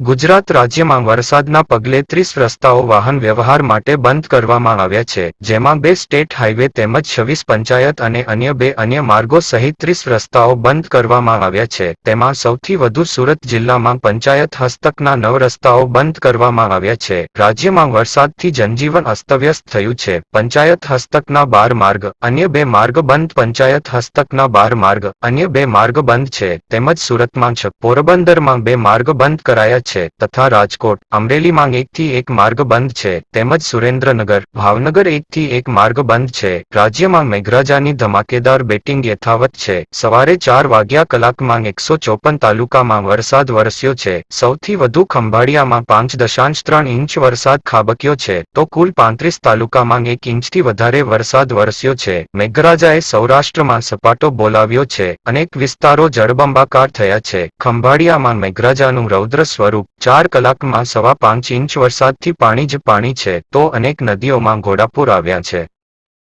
ગુજરાત રાજ્યમાં વરસાદના પગલે ત્રીસ રસ્તાઓ વાહન વ્યવહાર માટે બંધ કરવામાં આવ્યા છે, જેમાં બે સ્ટેટ હાઇવે તેમજ છવ્વીસ પંચાયત અને અન્ય બે અન્ય માર્ગો સહિત ત્રીસ રસ્તાઓ બંધ કરવામાં આવ્યા છે. તેમાં સૌથી વધુ સુરત જિલ્લામાં પંચાયત હસ્તકના નવ રસ્તાઓ બંધ કરવામાં આવ્યા છે. રાજ્યમાં વરસાદથી જનજીવન અસ્તવ્યસ્ત થયું છે. પંચાયત હસ્તકના બાર માર્ગ, અન્ય બે માર્ગ બંધ પંચાયત હસ્તકના બાર માર્ગ, અન્ય બે માર્ગ બંધ છે. તેમજ સુરતમાં છ, પોરબંદરમાં બે માર્ગ બંધ કરાયા છે તથા રાજકોટ. અમરેલીમાં એકથી એક માર્ગ બંધ છે. તેમજ સુરેન્દ્રનગર. ભાવનગર એકથી એક માર્ગ બંધ છે. રાજ્યમાં મેઘરાજાની ધમાકેદાર બેટિંગ યથાવત છે. સવારે ચાર વાગ્યા કલાકમાં એકસો ચોપન તાલુકામાં વરસાદ વરસ્યો છે. સૌથી વધુ ખંભાળિયામાં પાંચ દશાંશ ત્રણ ઇંચ વરસાદ ખાબક્યો છે. તો કુલ પાંત્રીસ તાલુકામાં એક ઇંચથી વધારે વરસાદ વરસ્યો છે. મેઘરાજાએ સૌરાષ્ટ્રમાં સપાટો બોલાવ્યો છે. અનેક વિસ્તારો જળબંબાકાર થયા છે. ખંભાળિયામાં મેઘરાજાનું રૌદ્ર સ્વરૂપ ચાર કલાકમાં સવા પાંચ ઇંચ વરસાદથી પાણી જ પાણી છે, તો અનેક નદીઓમાં ઘોડાપૂર આવ્યા છે.